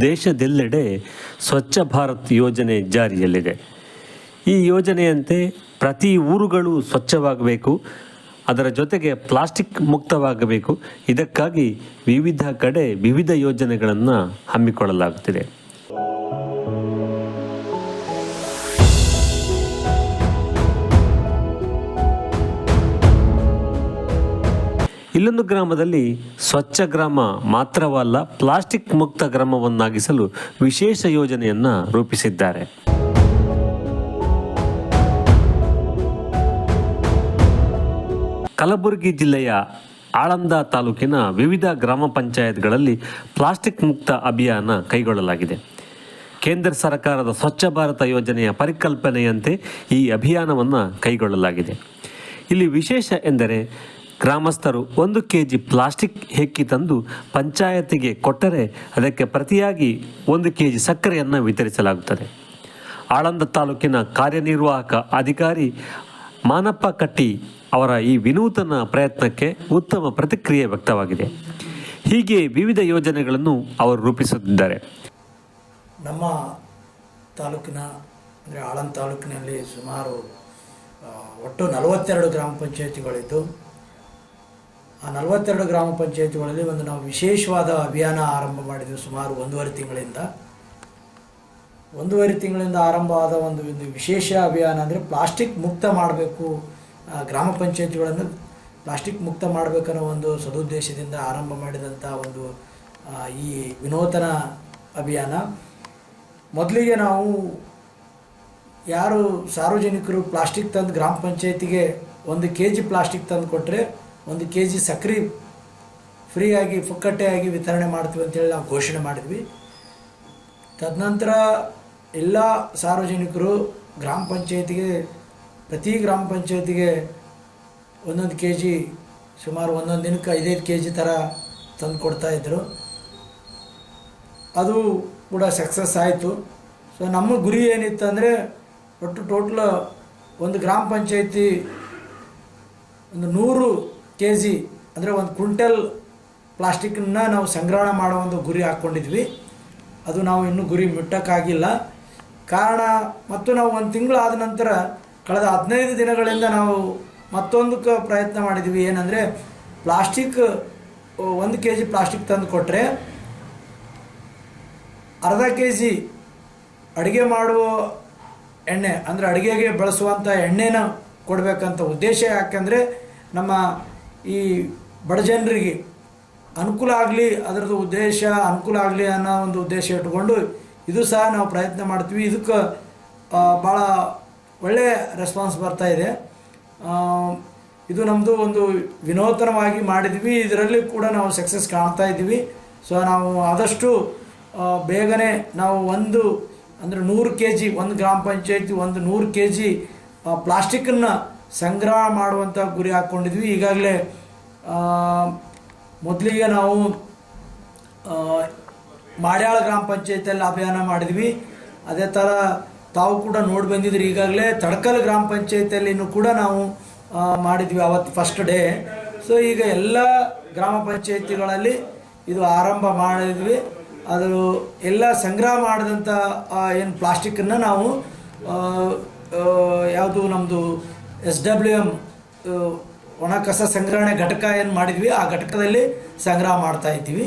ದೇಶದೆಲ್ಲೆಡೆ ಸ್ವಚ್ಛ ಭಾರತ್ ಯೋಜನೆ ಜಾರಿಯಲ್ಲಿದೆ. ಈ ಯೋಜನೆಯಂತೆ ಪ್ರತಿ ಊರುಗಳು ಸ್ವಚ್ಛವಾಗಬೇಕು, ಅದರ ಜೊತೆಗೆ ಪ್ಲಾಸ್ಟಿಕ್ ಮುಕ್ತವಾಗಬೇಕು. ಇದಕ್ಕಾಗಿ ವಿವಿಧ ಕಡೆ ವಿವಿಧ ಯೋಜನೆಗಳನ್ನು ಹಮ್ಮಿಕೊಳ್ಳಲಾಗುತ್ತಿದೆ. ಇಲ್ಲೊಂದು ಗ್ರಾಮದಲ್ಲಿ ಸ್ವಚ್ಛ ಗ್ರಾಮ ಮಾತ್ರವಲ್ಲ ಪ್ಲಾಸ್ಟಿಕ್ ಮುಕ್ತ ಗ್ರಾಮವನ್ನಾಗಿಸಲು ವಿಶೇಷ ಯೋಜನೆಯನ್ನು ರೂಪಿಸಿದ್ದಾರೆ. ಕಲಬುರಗಿ ಜಿಲ್ಲೆಯ ಆಳಂದ ತಾಲೂಕಿನ ವಿವಿಧ ಗ್ರಾಮ ಪಂಚಾಯತ್ಗಳಲ್ಲಿ ಪ್ಲಾಸ್ಟಿಕ್ ಮುಕ್ತ ಅಭಿಯಾನ ಕೈಗೊಳ್ಳಲಾಗಿದೆ. ಕೇಂದ್ರ ಸರ್ಕಾರದ ಸ್ವಚ್ಛ ಭಾರತ ಯೋಜನೆಯ ಪರಿಕಲ್ಪನೆಯಂತೆ ಈ ಅಭಿಯಾನವನ್ನು ಕೈಗೊಳ್ಳಲಾಗಿದೆ. ಇಲ್ಲಿ ವಿಶೇಷ ಎಂದರೆ ಗ್ರಾಮಸ್ಥರು ಒಂದು ಕೆ ಜಿ ಪ್ಲಾಸ್ಟಿಕ್ ಹೆಕ್ಕಿ ತಂದು ಪಂಚಾಯತಿಗೆ ಕೊಟ್ಟರೆ ಅದಕ್ಕೆ ಪ್ರತಿಯಾಗಿ ಒಂದು ಕೆ ಜಿ ಸಕ್ಕರೆಯನ್ನು ವಿತರಿಸಲಾಗುತ್ತದೆ. ಆಳಂದ ತಾಲೂಕಿನ ಕಾರ್ಯನಿರ್ವಾಹಕ ಅಧಿಕಾರಿ ಮಾನಪ್ಪ ಕಟ್ಟಿ ಅವರ ಈ ವಿನೂತನ ಪ್ರಯತ್ನಕ್ಕೆ ಉತ್ತಮ ಪ್ರತಿಕ್ರಿಯೆ ವ್ಯಕ್ತವಾಗಿದೆ. ಹೀಗೆ ವಿವಿಧ ಯೋಜನೆಗಳನ್ನು ಅವರು ರೂಪಿಸುತ್ತಿದ್ದಾರೆ. ನಮ್ಮ ತಾಲೂಕಿನ, ಅಂದರೆ ಆಳಂದ ತಾಲೂಕಿನಲ್ಲಿ ಸುಮಾರು ಒಟ್ಟು ನಲವತ್ತೆರಡು ಗ್ರಾಮ ಪಂಚಾಯತಿಗಳಿದ್ದು ಆ ನಲವತ್ತೆರಡು ಗ್ರಾಮ ಪಂಚಾಯತಿಗಳಲ್ಲಿ ಒಂದು ನಾವು ವಿಶೇಷವಾದ ಅಭಿಯಾನ ಆರಂಭ ಮಾಡಿದ್ವಿ ಸುಮಾರು ಒಂದೂವರೆ ತಿಂಗಳಿಂದ. ಒಂದೂವರೆ ತಿಂಗಳಿಂದ ಆರಂಭವಾದ ಒಂದು ಒಂದು ವಿಶೇಷ ಅಭಿಯಾನ ಅಂದರೆ ಪ್ಲಾಸ್ಟಿಕ್ ಮುಕ್ತ ಮಾಡಬೇಕು ಗ್ರಾಮ ಪಂಚಾಯತಿಗಳನ್ನು ಪ್ಲಾಸ್ಟಿಕ್ ಮುಕ್ತ ಮಾಡಬೇಕನ್ನೋ ಒಂದು ಸದುದ್ದೇಶದಿಂದ ಆರಂಭ ಮಾಡಿದಂಥ ಒಂದು ಈ ವಿನೂತನ ಅಭಿಯಾನ. ಮೊದಲಿಗೆ ನಾವು ಯಾರು ಸಾರ್ವಜನಿಕರು ಪ್ಲಾಸ್ಟಿಕ್ ತಂದು ಗ್ರಾಮ ಪಂಚಾಯತಿಗೆ ಒಂದು ಕೆ ಜಿ ಪ್ಲಾಸ್ಟಿಕ್ ತಂದು ಕೊಟ್ಟರೆ ಒಂದು ಕೆ ಜಿ ಸಕ್ರೆ ಫ್ರೀಯಾಗಿ ಫುಕ್ಕಟ್ಟೆಯಾಗಿ ವಿತರಣೆ ಮಾಡ್ತೀವಿ ಅಂತೇಳಿ ನಾವು ಘೋಷಣೆ ಮಾಡಿದ್ವಿ. ತದನಂತರ ಎಲ್ಲ ಸಾರ್ವಜನಿಕರು ಗ್ರಾಮ ಪಂಚಾಯತಿಗೆ, ಪ್ರತಿ ಗ್ರಾಮ ಪಂಚಾಯತಿಗೆ ಒಂದೊಂದು ಕೆ ಜಿ ಸುಮಾರು ಒಂದೊಂದು ದಿನಕ್ಕೆ ಐದೈದು ಕೆ ಜಿ ಥರ ತಂದು ಕೊಡ್ತಾಯಿದ್ರು ಅದು ಕೂಡ ಸಕ್ಸಸ್ ಆಯಿತು. ಸೊ ನಮ್ಮ ಗುರಿ ಏನಿತ್ತು ಅಂದರೆ ಒಟ್ಟು ಟೋಟ್ಲ್ ಒಂದು ಗ್ರಾಮ ಪಂಚಾಯತಿ ಒಂದು ನೂರು ಕೆ ಜಿ ಅಂದರೆ ಒಂದು ಕ್ವಿಂಟಲ್ ಪ್ಲಾಸ್ಟಿಕ್ಕನ್ನ ನಾವು ಸಂಗ್ರಹಣ ಮಾಡೋ ಒಂದು ಗುರಿ ಹಾಕ್ಕೊಂಡಿದ್ವಿ. ಅದು ನಾವು ಇನ್ನೂ ಗುರಿ ಮುಟ್ಟಕ್ಕಾಗಿಲ್ಲ. ಕಾರಣ ಮತ್ತು ನಾವು ಒಂದು ತಿಂಗಳು ಆದ ನಂತರ ಕಳೆದ ಹದಿನೈದು ದಿನಗಳಿಂದ ನಾವು ಮತ್ತೊಂದಕ್ಕೆ ಪ್ರಯತ್ನ ಮಾಡಿದ್ವಿ. ಏನಂದರೆ ಪ್ಲಾಸ್ಟಿಕ್, ಒಂದು ಕೆ ಜಿ ಪ್ಲಾಸ್ಟಿಕ್ ತಂದು ಕೊಟ್ಟರೆ ಅರ್ಧ ಕೆ ಜಿ ಅಡುಗೆ ಮಾಡುವ ಎಣ್ಣೆ, ಅಂದರೆ ಅಡುಗೆಗೆ ಬಳಸುವಂಥ ಎಣ್ಣೆನ ಕೊಡಬೇಕಂತ ಉದ್ದೇಶ ಯಾಕೆಂದರೆ ನಮ್ಮ ಈ ಬಡ ಜನರಿಗೆ ಅನುಕೂಲ ಆಗಲಿ, ಅದರದ್ದು ಉದ್ದೇಶ ಅನುಕೂಲ ಆಗಲಿ ಅನ್ನೋ ಒಂದು ಉದ್ದೇಶ ಇಟ್ಕೊಂಡು ಇದು ಸಹ ನಾವು ಪ್ರಯತ್ನ ಮಾಡ್ತೀವಿ. ಇದಕ್ಕೆ ಭಾಳ ಒಳ್ಳೆಯ ರೆಸ್ಪಾನ್ಸ್ ಬರ್ತಾ ಇದೆ. ಇದು ನಮ್ಮದು ಒಂದು ವಿನೂತನವಾಗಿ ಮಾಡಿದ್ವಿ. ಇದರಲ್ಲಿ ಕೂಡ ನಾವು ಸಕ್ಸಸ್ ಕಾಣ್ತಾ ಇದ್ದೀವಿ. ಸೊ ನಾವು ಆದಷ್ಟು ಬೇಗನೆ ನಾವು ಒಂದು, ಅಂದರೆ ನೂರು ಕೆ ಜಿ ಒಂದು ಗ್ರಾಮ ಪಂಚಾಯತಿ ಒಂದು ನೂರು ಕೆ ಜಿ ಪ್ಲಾಸ್ಟಿಕ್ಕನ್ನು ಸಂಗ್ರಹ ಮಾಡುವಂಥ ಗುರಿ ಹಾಕ್ಕೊಂಡಿದ್ವಿ ಈಗಾಗಲೇ ಮೊದಲಿಗೆ ನಾವು ಮಾಡ್ಯಾಳ ಗ್ರಾಮ ಪಂಚಾಯತಿಯಲ್ಲಿ ಅಭಿಯಾನ ಮಾಡಿದ್ವಿ. ಅದೇ ಥರ ತಾವು ಕೂಡ ನೋಡಿ ಬಂದಿದ್ರು. ಈಗಾಗಲೇ ತಡಕಲ್ ಗ್ರಾಮ ಪಂಚಾಯತಿಯಲ್ಲಿನೂ ಕೂಡ ನಾವು ಮಾಡಿದ್ವಿ ಅವತ್ತು ಫಸ್ಟ್ ಡೇ ಸೊ ಈಗ ಎಲ್ಲ ಗ್ರಾಮ ಪಂಚಾಯತಿಗಳಲ್ಲಿ ಇದು ಆರಂಭ ಮಾಡಿದ್ವಿ. ಅದು ಎಲ್ಲ ಸಂಗ್ರಹ ಮಾಡಿದಂಥ ಏನು ಪ್ಲಾಸ್ಟಿಕ್ಕನ್ನು ನಾವು ಯಾವುದು ನಮ್ಮದು ಎಸ್ ಡಬ್ಲ್ಯೂ ಎಂ ಒಣ ಕಸ ಸಂಗ್ರಹಣೆ ಘಟಕ ಏನು ಮಾಡಿದ್ವಿ ಆ ಘಟಕದಲ್ಲಿ ಸಂಗ್ರಹ ಮಾಡ್ತಾ ಇದ್ದೀವಿ.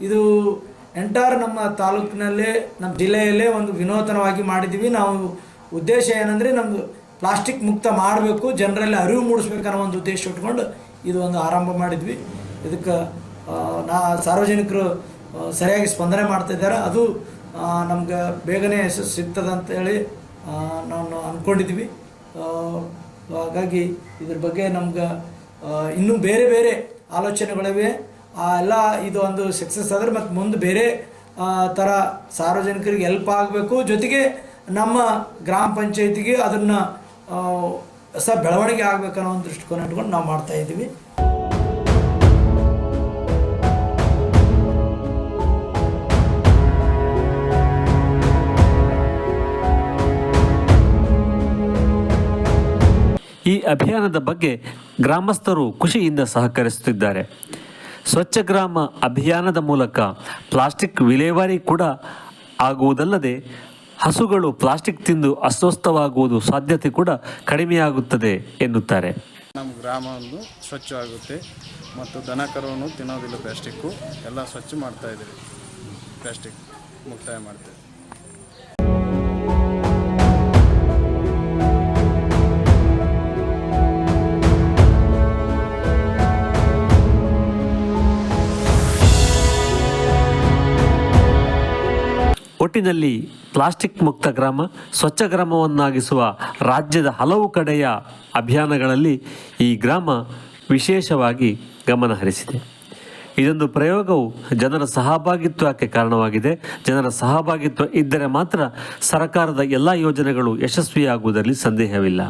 ಇದು ಎಂಟಾರ್ ನಮ್ಮ ತಾಲೂಕಿನಲ್ಲೇ ನಮ್ಮ ಜಿಲ್ಲೆಯಲ್ಲೇ ಒಂದು ವಿನೂತನವಾಗಿ ಮಾಡಿದ್ದೀವಿ. ನಾವು ಉದ್ದೇಶ ಏನಂದರೆ ನಮ್ಮದು ಪ್ಲಾಸ್ಟಿಕ್ ಮುಕ್ತ ಮಾಡಬೇಕು ಜನರಲ್ಲಿ ಅರಿವು ಮೂಡಿಸ್ಬೇಕು ಅನ್ನೋ ಒಂದು ಉದ್ದೇಶ ಇಟ್ಕೊಂಡು ಇದು ಒಂದು ಆರಂಭ ಮಾಡಿದ್ವಿ. ಇದಕ್ಕೆ ನಾ ಸಾರ್ವಜನಿಕರು ಸರಿಯಾಗಿ ಸ್ಪಂದನೆ ಮಾಡ್ತಿದ್ದಾರೆ ಅದು ನಮ್ಗೆ ಬೇಗನೆ ಯಶಸ್ಸು ಸಿಗ್ತದೆ ಅಂತೇಳಿ ಆ, ನಾನು ಅಂದ್ಕೊಂಡಿದ್ವಿ ಹಾಗಾಗಿ ಇದ್ರ ಬಗ್ಗೆ ನಮ್ಗೆ ಇನ್ನೂ ಬೇರೆ ಬೇರೆ ಆಲೋಚನೆಗಳಿವೆ. ಆ, ಎಲ್ಲ ಇದು ಒಂದು ಸಕ್ಸಸ್ ಆದರೆ ಮತ್ತು ಮುಂದೆ ಬೇರೆ ಥರ ಸಾರ್ವಜನಿಕರಿಗೆ ಹೆಲ್ಪ್ ಆಗಬೇಕು. ಜೊತೆಗೆ ನಮ್ಮ ಗ್ರಾಮ ಪಂಚಾಯತಿಗೆ ಅದನ್ನು ಹೊಸ ಬೆಳವಣಿಗೆ ಆಗಬೇಕನ್ನೋ ಒಂದು ದೃಷ್ಟಿಕೋನ ಇಟ್ಕೊಂಡು ನಾವು ಮಾಡ್ತಾ ಅಭಿಯಾನದ ಬಗ್ಗೆ ಗ್ರಾಮಸ್ಥರು ಖುಷಿಯಿಂದ ಸಹಕರಿಸುತ್ತಿದ್ದಾರೆ. ಸ್ವಚ್ಛ ಗ್ರಾಮ ಅಭಿಯಾನದ ಮೂಲಕ ಪ್ಲಾಸ್ಟಿಕ್ ವಿಲೇವಾರಿ ಕೂಡ ಆಗುವುದಲ್ಲದೆ ಹಸುಗಳು ಪ್ಲಾಸ್ಟಿಕ್ ತಿಂದು ಅಸ್ವಸ್ಥವಾಗುವುದು ಸಾಧ್ಯತೆ ಕೂಡ ಕಡಿಮೆಯಾಗುತ್ತದೆ ಎನ್ನುತ್ತಾರೆ. ನಮ್ಮ ಗ್ರಾಮವನ್ನು ಸ್ವಚ್ಛವಾಗುತ್ತೆ ಮತ್ತು ದನ ಕರುವನ್ನು ತಿನ್ನೋದಿಲ್ಲ ಪ್ಲಾಸ್ಟಿಕ್ಕು. ಎಲ್ಲ ಸ್ವಚ್ಛ ಮಾಡ್ತಾ ಇದ್ದೀವಿ. ಪ್ಲಾಸ್ಟಿಕ್ ಮುಕ್ತಾಯ ಮಾಡ್ತೇವೆ. ಒಟ್ಟಿನಲ್ಲಿ ಪ್ಲಾಸ್ಟಿಕ್ ಮುಕ್ತ ಗ್ರಾಮ, ಸ್ವಚ್ಛ ಗ್ರಾಮವನ್ನಾಗಿಸುವ ರಾಜ್ಯದ ಹಲವು ಕಡೆಯ ಅಭಿಯಾನಗಳಲ್ಲಿ ಈ ಗ್ರಾಮ ವಿಶೇಷವಾಗಿ ಗಮನಹರಿಸಿದೆ ಇದೊಂದು ಪ್ರಯೋಗವು ಜನರ ಸಹಭಾಗಿತ್ವಕ್ಕೆ ಕಾರಣವಾಗಿದೆ. ಜನರ ಸಹಭಾಗಿತ್ವ ಇದ್ದರೆ ಮಾತ್ರ ಸರ್ಕಾರದ ಎಲ್ಲ ಯೋಜನೆಗಳು ಯಶಸ್ವಿಯಾಗುವುದರಲ್ಲಿ ಸಂದೇಹವಿಲ್ಲ.